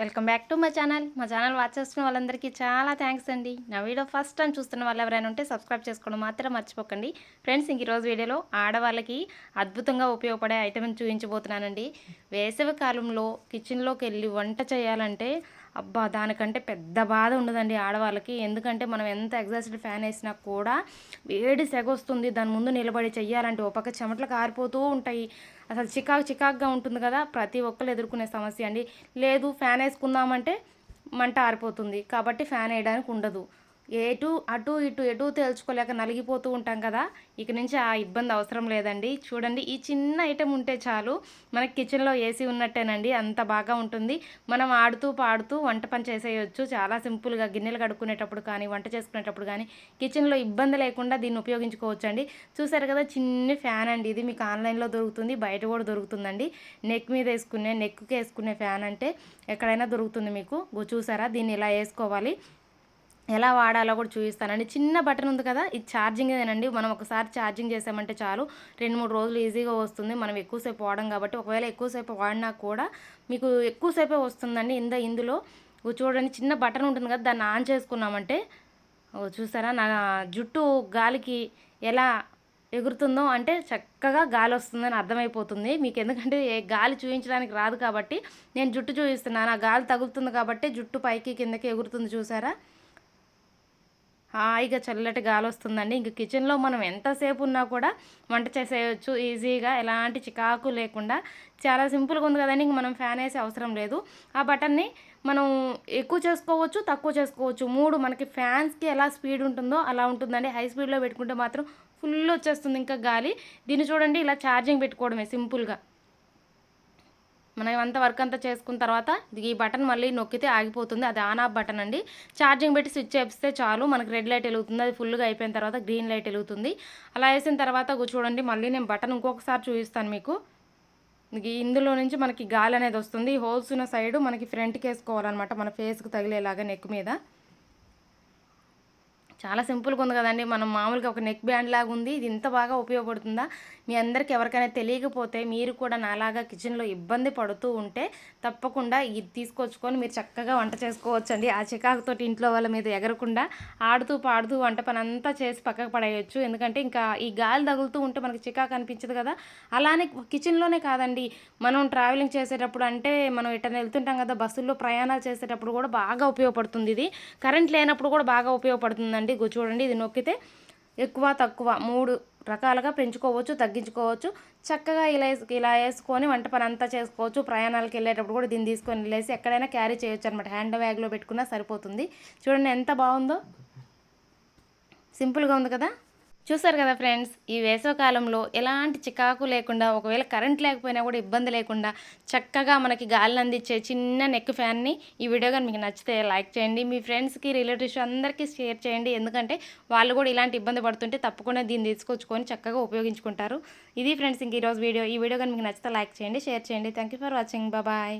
Welcome back to మా channel. మా channel watch చేస్తున్న వాళ్ళందరికీ చాలా థ్యాంక్స్ అండి. నా వీడియో ఫస్ట్ టైం చూస్తున్న వాళ్ళు ఎవరైనా ఉంటే సబ్స్క్రైబ్ చేసుకోవడం మాత్రం మర్చిపోకండి. ఫ్రెండ్స్ ఇంక ఈరోజు వీడియోలో ఆడవాళ్ళకి అద్భుతంగా ఉపయోగపడే ఐటమ్ చూపించబోతున్నానండి. వేసవి కాలంలో కిచెన్లోకి వెళ్ళి వంట చేయాలంటే అబ్బా దానికంటే పెద్ద బాధ ఉండదండి ఆడవాళ్ళకి. ఎందుకంటే మనం ఎంత ఎగ్జాస్ట్ ఫ్యాన్ వేసినా కూడా వేడి సెగ వస్తుంది దాని ముందు నిలబడి చెయ్యాలంటే ఒక పక్క చెమటలు కారిపోతూ ఉంటాయి. అసలు చికాకు చికాకుగా ఉంటుంది కదా ప్రతి ఒక్కరు ఎదుర్కొనే సమస్య అండి. లేదు ఫ్యాన్ వేసుకుందామంటే మంట ఆరిపోతుంది. కాబట్టి ఫ్యాన్ వేయడానికి ఉండదు. ఎటు అటు ఇటు ఎటు తేల్చుకోలేక నలిగిపోతూ ఉంటాం కదా. ఇక నుంచి ఆ ఇబ్బంది అవసరం లేదండి. చూడండి ఈ చిన్న ఐటెం ఉంటే చాలు. మనకి కిచెన్లో ఏసీ ఉన్నట్టేనండి. అంత బాగా ఉంటుంది. మనం ఆడుతూ పాడుతూ వంట పని చేసేయచ్చు. చాలా సింపుల్గా గిన్నెలు కడుక్కునేటప్పుడు కానీ వంట చేసుకునేటప్పుడు కానీ కిచెన్లో ఇబ్బంది లేకుండా దీన్ని ఉపయోగించుకోవచ్చు అండి చూసారు కదా చిన్న ఫ్యాన్ అండి. ఇది మీకు ఆన్లైన్లో దొరుకుతుంది. బయట కూడా దొరుకుతుందండి. నెక్ మీద వేసుకునే నెక్కి వేసుకునే ఫ్యాన్ అంటే ఎక్కడైనా దొరుకుతుంది మీకు. చూసారా? దీన్ని ఇలా వేసుకోవాలి. ఎలా వాడాలో కూడా చూపిస్తానండి. చిన్న బటన్ ఉంది కదా ఇది ఛార్జింగ్ ఏనండి. మనం ఒకసారి ఛార్జింగ్ చేసామంటే చాలు రెండు మూడు రోజులు ఈజీగా వస్తుంది. మనం ఎక్కువసేపు వాడడం కాబట్టి ఒకవేళ ఎక్కువసేపు వాడినా కూడా మీకు ఎక్కువసేపే వస్తుందండి. ఇంద ఇందులో చూడండి చిన్న బటన్ ఉంటుంది కదా దాన్ని ఆన్ చేసుకున్నామంటే చూసారా నా జుట్టు గాలికి ఎలా ఎగురుతుందో అంటే చక్కగా గాలి వస్తుందని అర్థమైపోతుంది. మీకు ఎందుకంటే గాలి చూపించడానికి రాదు కాబట్టి నేను జుట్టు చూపిస్తున్నాను. ఆ గాలి తగులుతుంది కాబట్టి జుట్టు పైకి కిందకి ఎగురుతుంది చూసారా? హాయిగా చల్లటి గాలి వస్తుందండి ఇంక కిచెన్లో మనం ఎంతసేపు ఉన్నా కూడా వంట చేసేయచ్చు ఈజీగా ఎలాంటి చికాకు లేకుండా. చాలా సింపుల్గా ఉంది కదండి ఇంక మనం ఫ్యాన్ వేసే అవసరం లేదు. ఆ బటన్ని మనం ఎక్కువ చేసుకోవచ్చు తక్కువ చేసుకోవచ్చు. మూడు మనకి ఫ్యాన్స్కి ఎలా స్పీడ్ ఉంటుందో అలా ఉంటుందండి. హై స్పీడ్లో పెట్టుకుంటే మాత్రం ఫుల్ వచ్చేస్తుంది ఇంకా గాలి. దీన్ని చూడండి ఇలా ఛార్జింగ్ పెట్టుకోవడమే సింపుల్గా. మనం అంత వర్క్ అంతా చేసుకున్న తర్వాత ఈ బటన్ మళ్ళీ నొక్కితే ఆగిపోతుంది. అది ఆన్ ఆఫ్ బటన్ అండి. ఛార్జింగ్ పెట్టి స్విచ్ చేపిస్తే చాలు. మనకి రెడ్ లైట్ వెలుగుతుంది. అది ఫుల్గా అయిపోయిన తర్వాత గ్రీన్ లైట్ వెలుగుతుంది. అలా వేసిన తర్వాత చూడండి మళ్ళీ నేను బటన్ ఇంకొకసారి చూపిస్తాను మీకు. ఇందులో నుంచి మనకి గాలి అనేది వస్తుంది. హోల్స్ ఉన్న సైడ్ మనకి ఫ్రంట్కి వేసుకోవాలన్నమాట. మన ఫేస్కి తగిలేలాగా నెక్ మీద. చాలా సింపుల్గా ఉంది కదండి. మనం మామూలుగా ఒక నెక్ బ్యాండ్ లాగా ఉంది. ఇది ఇంత బాగా ఉపయోగపడుతుందా? మీ అందరికి ఎవరికైనా తెలియకపోతే మీరు కూడా నాలాగా కిచెన్లో ఇబ్బంది పడుతూ ఉంటే తప్పకుండా ఇది తీసుకొచ్చుకొని మీరు చక్కగా వంట చేసుకోవచ్చండి. ఆ చికాకుతో ఇంట్లో వాళ్ళ మీద ఎగరకుండా ఆడుతూ పాడుతూ వంట పని అంతా చేసి పక్కకు పడేయచ్చు. ఎందుకంటే ఇంకా ఈ గాలి తగులుతూ ఉంటే మనకి చికాకు అనిపించదు కదా. అలానే కిచెన్లోనే కాదండి. మనం ట్రావెలింగ్ చేసేటప్పుడు అంటే మనం ఇట్లా వెళ్తుంటాం కదా బస్సుల్లో ప్రయాణాలు చేసేటప్పుడు కూడా బాగా ఉపయోగపడుతుంది ఇది. కరెంట్ లేనప్పుడు కూడా బాగా ఉపయోగపడుతుందండి. చూడండి చూడండి ఇది నొక్కితే ఎక్కువ తక్కువ మూడు రకాలుగా పెంచుకోవచ్చు తగ్గించుకోవచ్చు. చక్కగా ఇలా ఇలా వేసుకొని వంట పని అంతా చేసుకోవచ్చు. ప్రయాణాలకు వెళ్ళేటప్పుడు కూడా దీన్ని తీసుకొని వెళ్ళేసి ఎక్కడైనా క్యారీ చేయొచ్చు అనమాట హ్యాండ్ బ్యాగ్లో పెట్టుకున్నా సరిపోతుంది. చూడండి ఎంత బాగుందో. సింపుల్గా ఉంది కదా? చూసారు కదా ఫ్రెండ్స్ ఈ వేసవకాలంలో ఎలాంటి చికాకు లేకుండా ఒకవేళ కరెంట్ లేకపోయినా కూడా ఇబ్బంది లేకుండా చక్కగా మనకి గాలిని అందించే చిన్న నెక్ ఫ్యాన్ని ఈ వీడియో కానీ మీకు నచ్చితే లైక్ చేయండి. మీ ఫ్రెండ్స్కి రిలేటివ్స్ అందరికీ షేర్ చేయండి. ఎందుకంటే వాళ్ళు కూడా ఇలాంటి ఇబ్బంది పడుతుంటే తప్పకుండా దీన్ని తీసుకొచ్చుకొని చక్కగా ఉపయోగించుకుంటారు. ఇది ఫ్రెండ్స్ ఇంక ఈరోజు వీడియో. ఈ వీడియో కానీ మీకు నచ్చితే లైక్ చేయండి షేర్ చేయండి. Thank for watching bye